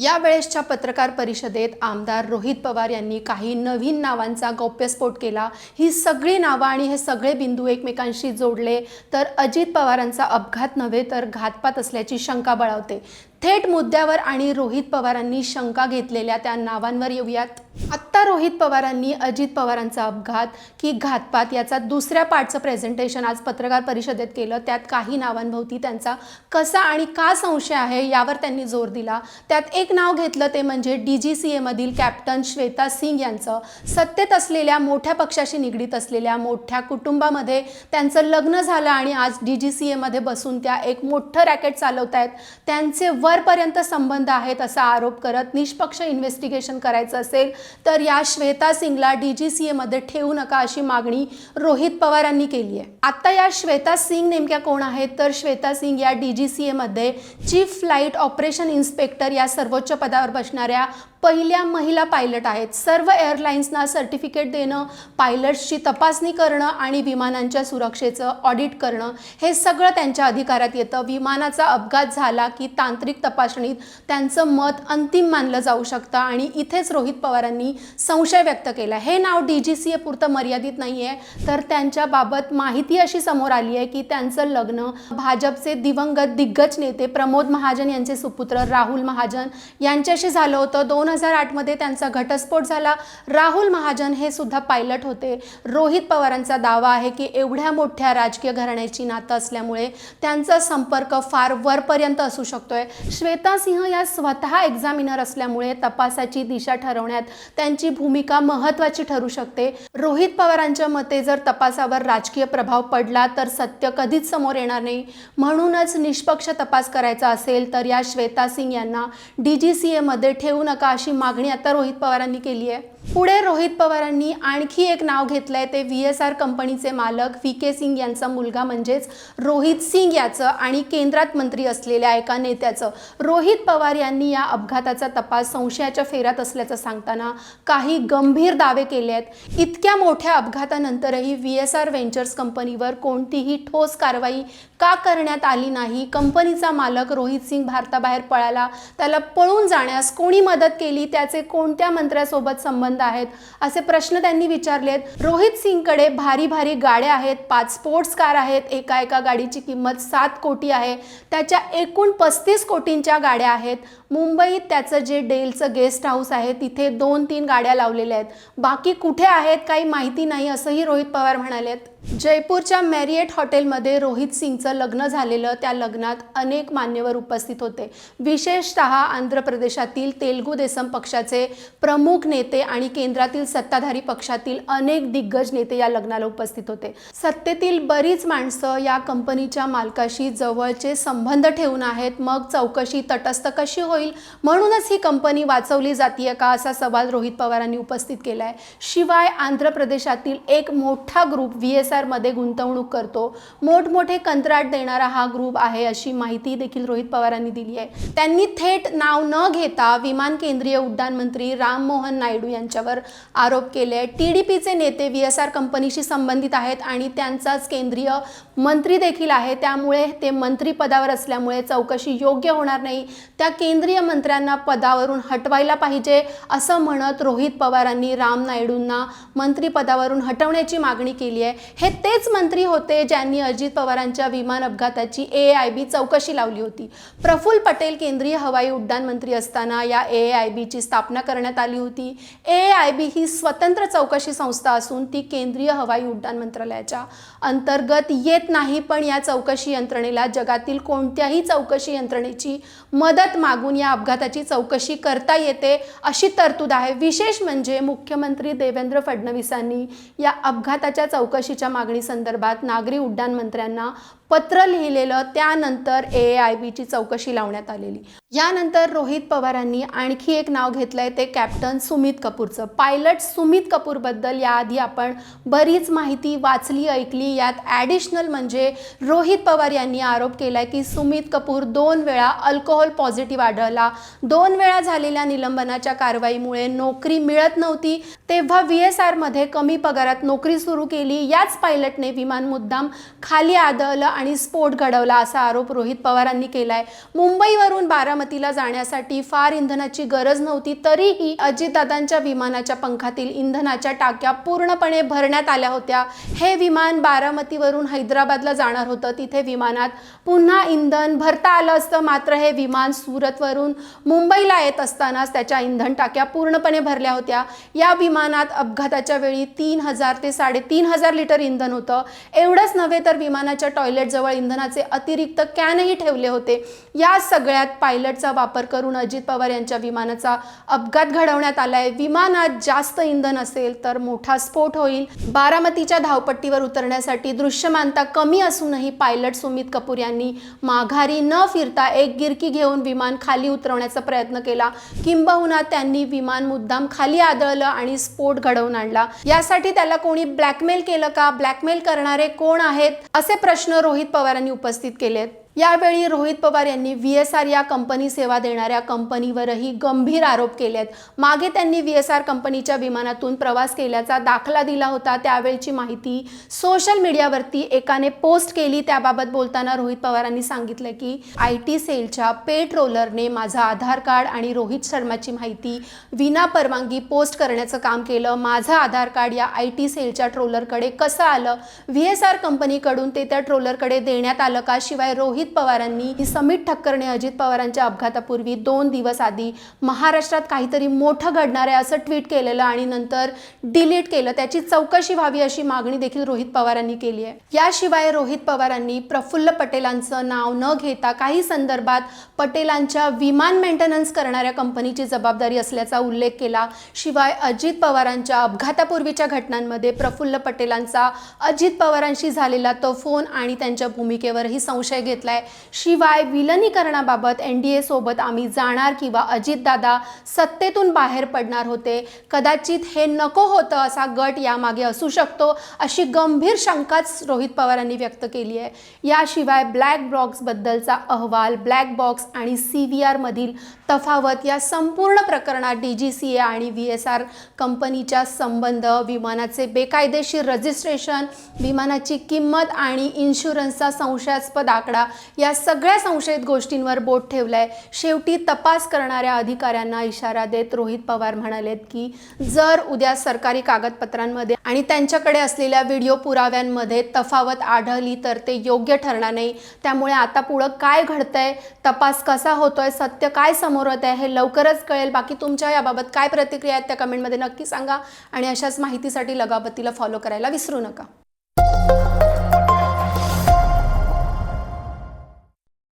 यावेळेसच्या पत्रकार परिषदेत आमदार रोहित पवार यांनी काही नवीन नावांचा गौप्यस्फोट केला. ही सगळी नावं आणि हे सगळे बिंदू एकमेकांशी जोडले तर अजित पवारांचा अपघात नव्हे तर घातपात असल्याची शंका बळावते. थेट मुद्द्यावर आणि रोहित पवारांनी शंका घेतलेल्या त्या नावांवर येऊयात. आत्ता रोहित पवारांनी अजित पवारांचा अपघात की घातपात याचा दुसऱ्या पार्टचं प्रेझेंटेशन आज पत्रकार परिषदेत केलं. त्यात काही नावांभोवती त्यांचा कसा आणि का संशय आहे यावर त्यांनी जोर दिला. त्यात एक नाव घेतलं ते म्हणजे डी जी सी एमधील कॅप्टन श्वेता सिंग यांचं. सत्तेत असलेल्या मोठ्या पक्षाशी निगडीत असलेल्या मोठ्या कुटुंबामध्ये त्यांचं लग्न झालं आणि आज डी जी सी एमध्ये बसून त्या एक मोठं रॅकेट चालवत आहेत त्यांचे वरपर्यंत संबंध आहेत असा आरोप करत निष्पक्ष इन्व्हेस्टिगेशन करायचं असेल तर या श्वेता सिंगला डी जी सी एमध्ये ठेवू नका अशी मागणी रोहित पवारांनी केली आहे. आता या श्वेता सिंग नेमक्या कोण आहेत? तर श्वेता सिंग या डी जी सी एमध्ये चीफ फ्लाईट ऑपरेशन इन्स्पेक्टर या सर्वोच्च पदावर बसणाऱ्या पहिल्या महिला पायलट आहेत. सर्व एअरलाईन्सना सर्टिफिकेट देणं पायलट्सची तपासणी करणं आणि विमानांच्या सुरक्षेचं ऑडिट करणं हे सगळं त्यांच्या अधिकारात येतं. विमानाचा अपघात झाला की तांत्रिक तपासणीत त्यांचं मत अंतिम मानलं जाऊ शकतं आणि इथेच रोहित पवारांनी संशय व्यक्त केला. हे नाव डी जी सी ए पुरतं मर्यादित नाही आहे तर त्यांच्याबाबत माहिती अशी समोर आली आहे की त्यांचं लग्न भाजपचे दिवंगत दिग्गज नेते प्रमोद महाजन यांचे सुपुत्र राहुल महाजन यांच्याशी झालं होतं. दोन हजार आठमध्ये त्यांचा घटस्फोट झाला. राहुल महाजन हे सुद्धा पायलट होते. रोहित पवारांचा दावा आहे की एवढ्या मोठ्या राजकीय घराण्याची नातं असल्यामुळे त्यांचा संपर्क फार वरपर्यंत असू शकतोय. श्वेता सिंह या स्वतः एक्झामिनर असल्यामुळे तपासाची दिशा ठरवण्यात त्यांची भूमिका महत्त्वाची ठरू शकते. रोहित पवारांच्या मते जर तपासावर राजकीय प्रभाव पडला तर सत्य कधीच समोर येणार नाही. म्हणूनच निष्पक्ष तपास करायचा असेल तर या श्वेता सिंग यांना डी जी सी एमध्ये ठेवू नका अशी मागणी आता रोहित पवारांनी केली आहे. पुढे रोहित पवारांनी आणखी एक नाव घेतलंय ते व्ही एस आर कंपनीचे मालक व्ही के सिंग यांचा मुलगा म्हणजेच रोहित सिंग याचं आणि केंद्रात मंत्री असलेल्या एका नेत्याचं. रोहित पवार यांनी या अपघाताचा तपास संशयाच्या फेऱ्यात असल्याचं सांगताना काही गंभीर दावे केले आहेत. इतक्या मोठ्या अपघातानंतरही व्ही एस आर व्हेंचर्स कंपनीवर कोणतीही ठोस कारवाई का करण्यात आली नाही. कंपनीचा मालक रोहित सिंग भारताबाहेर पळाला. त्याला पळून जाण्यास कोणी मदत केली? त्याचे कोणत्या मंत्र्यासोबत संबंध आहेत. असे प्रश्न त्यांनी विचारलेत. रोहित सिंगकडे भारी भारी गाड्या आहेत. पाच स्पोर्ट्स कार आहेत. एका एका गाडीची किंमत सात कोटी आहे. त्याच्या एकूण पस्तीस कोटींच्या गाड्या आहेत. मुंबईत त्याचं जे डेलचं गेस्ट हाऊस आहे तिथे दोन तीन गाड्या लावलेल्या आहेत. बाकी कुठे आहेत काही माहिती नाही असंही रोहित पवार म्हणालेत. जयपूरच्या मॅरिएट हॉटेलमध्ये रोहित सिंगचं लग्न झालेलं त्या लग्नात अनेक मान्यवर उपस्थित होते. विशेषतः आंध्र प्रदेशातील तेलगू देसम पक्षाचे प्रमुख नेते आणि केंद्रातील सत्ताधारी पक्षातील अनेक दिग्गज नेते या लग्नाला उपस्थित होते. सत्तेतील बरीच माणसं या कंपनीच्या मालकाशी जवळचे संबंध ठेवून आहेत. मग चौकशी तटस्थ कशी होईल? म्हणूनच ही कंपनी वाचवली जातीये का असा सवाल रोहित पवारांनी उपस्थित केला आहे शिवाय आंध्र प्रदेशातील एक मोठा ग्रुप व्ही एस आरमध्ये गुंतवणूक करतो. मोठमोठे कंत्राट देणारा हा ग्रुप आहे अशी माहिती देखील रोहित पवारांनी दिली आहे. त्यांनी थेट नाव न घेता विमान केंद्रीय उड्डाण मंत्री राम मोहन नायडू यांच्यावर आरोप केले टी डी पीचे नेते व्ही एस आर कंपनीशी संबंधित आहेत आणि त्यांचाच केंद्रीय मंत्री देखील आहे. त्यामुळे ते मंत्रीपदावर असल्यामुळे चौकशी योग्य होणार नाही. त्या केंद्रीय मंत्र्यांना पदावरून हटवायला पाहिजे असं म्हणत रोहित पवारांनी राम नायडूंना मंत्रिपदावरून हटवण्याची मागणी केली आहे. हे तेच मंत्री होते ज्यांनी अजित पवारांच्या विमान अपघाताची ए आय बी चौकशी लावली होती. प्रफुल्ल पटेल केंद्रीय हवाई उड्डाण मंत्री असताना या ए आय बीची स्थापना करण्यात आली होती. ए आय बी ही स्वतंत्र चौकशी संस्था असून ती केंद्रीय हवाई उड्डाण मंत्रालयाच्या अंतर्गत येत नाही पण या चौकशी यंत्रणेला जगातील कोणत्याही चौकशी यंत्रणेची मदत मागून या अपघाताची चौकशी करता येते अशी तरतूद आहे. विशेष म्हणजे मुख्यमंत्री देवेंद्र फडणवीसांनी या अपघाताच्या चौकशीच्या मागणी संदर्भात नागरी उड्डाण मंत्र्यांना पत्र लिहिलेलं त्यानंतर ए आय बीची चौकशी लावण्यात आलेली. यानंतर रोहित पवारांनी आणखी एक नाव घेतलंय ते कॅप्टन सुमित कपूरचं. पायलट सुमित कपूरबद्दल याआधी आपण बरीच माहिती वाचली ऐकली. यात ॲडिशनल म्हणजे रोहित पवार यांनी आरोप केलाय की सुमित कपूर दोन वेळा अल्कोहोल पॉझिटिव्ह आढळला. दोन वेळा झालेल्या निलंबनाच्या कारवाईमुळे नोकरी मिळत नव्हती. तेव्हा व्ही एस आरमध्ये कमी पगारात नोकरी सुरू केली. याच पायलटने विमान मुद्दाम खाली आदळलं आणि स्फोट घडवला असा आरोप रोहित पवारांनी केलाय. मुंबईवरून बारामतीला जाण्यासाठी फार इंधनाची गरज नव्हती तरीही अजितदादांच्या विमानाच्या पंखातील इंधनाच्या टाक्या पूर्णपणे भरण्यात आल्या होत्या. हे विमान बारामतीवरून हैदराबादला जाणार होतं. तिथे विमानात पुन्हा इंधन भरता आलं असतं. मात्र हे विमान सुरतवरून मुंबईला येत असतानाच त्याच्या इंधन टाक्या पूर्णपणे भरल्या होत्या. या विमानात अपघाताच्या वेळी तीन हजार ते साडेतीन हजार लिटर इंधन होतं. एवढंच नव्हे तर विमानाच्या टॉयलेट टॉयलेटजवळ इंधनाचे अतिरिक्त कॅनही ठेवले होते. या सगळ्यात पायलटचा वापर करून अजित पवार यांच्या विमानाचा अपघात घडवण्यात आलाय. विमानात जास्त इंधन असेल तर मोठा स्फोट होईल. बारामतीच्या धावपट्टीवर उतरण्यासाठी दृश्यमानता कमी असूनही पायलट सुमित कपूर यांनी माघारी न फिरता एक गिरकी घेऊन विमान खाली उतरवण्याचा प्रयत्न केला. किंबहुना त्यांनी विमान मुद्दाम खाली आदळलं आणि स्फोट घडवून आणला. यासाठी त्याला कोणी ब्लॅकमेल केलं का? ब्लॅकमेल करणारे कोण आहेत? असे प्रश्न रोहित पवारांनी उपस्थित केलेत. यावेळी रोहित पवार यांनी व्ही एस आर या कंपनी सेवा देणाऱ्या कंपनीवरही गंभीर आरोप केलेत. मागे त्यांनी व्ही एस आर कंपनीच्या विमानातून प्रवास केल्याचा दाखला दिला होता. त्यावेळची माहिती सोशल मीडियावरती एकाने पोस्ट केली. त्याबाबत बोलताना रोहित पवारांनी सांगितलं की आय टी सेलच्या पे ट्रोलरने माझा आधार कार्ड आणि रोहित शर्माची माहिती विना परवानगी पोस्ट करण्याचं काम केलं. माझं आधार कार्ड या आय टी सेलच्या ट्रोलरकडे कसं आलं? व्ही एस आर कंपनीकडून ते त्या ट्रोलरकडे देण्यात आलं का? शिवाय रोहित पवारांनी ही समित ठक्करने अजित पवारांच्या अपघातापूर्वी दोन दिवस आधी महाराष्ट्रात काहीतरी मोठं घडणार आहे असं ट्विट केलेलं आणि नंतर डिलीट केलं. त्याची चौकशी व्हावी अशी मागणी देखील रोहित पवारांनी केली आहे. याशिवाय रोहित पवारांनी प्रफुल्ल पटेलांचं नाव न घेता काही संदर्भात पटेलांच्या विमान मेंटेनन्स करणाऱ्या कंपनीची जबाबदारी असल्याचा उल्लेख केला. शिवाय अजित पवारांच्या अपघातापूर्वीच्या घटनांमध्ये प्रफुल्ल पटेलांचा अजित पवारांशी झालेला तो फोन आणि त्यांच्या भूमिकेवरही संशय घेतला घेतलाय शिवाय विलनीकरणाबाबत एन डी ए सोबत आम्ही जाणार किंवा अजितदादा सत्तेतून बाहेर पडणार होते. कदाचित हे नको होतं असा गट यामागे असू शकतो अशी गंभीर शंकाच रोहित पवारांनी व्यक्त केली आहे. याशिवाय ब्लॅक बॉक्सबद्दलचा अहवाल ब्लॅक बॉक्स आणि सी व्ही आरमधील तफावत या संपूर्ण प्रकरणात डी जी सी ए आणि व्ही एस आर कंपनीच्या संबंध विमानाचे बेकायदेशीर रजिस्ट्रेशन विमानाची किंमत आणि इन्शुरन्सचा संशयास्पद आकडा या सगळ्या संशयित गोष्टींवर बोट ठेवलाय. शेवटी तपास करणाऱ्या अधिकाऱ्यांना इशारा देत रोहित पवार म्हणालेत की जर उद्या सरकारी कागदपत्रांमध्ये आणि त्यांच्याकडे असलेल्या व्हिडिओ पुराव्यांमध्ये तफावत आढळली तर ते योग्य ठरणार नाही. त्यामुळे आता पुढं काय घडतंय? तपास कसा होतोय? सत्य काय समोर येत आहे हे लवकरच कळेल. बाकी तुमच्या याबाबत काय प्रतिक्रिया आहेत त्या कमेंटमध्ये नक्की सांगा. आणि अशाच माहितीसाठी लगाबत्तीला फॉलो करायला विसरू नका.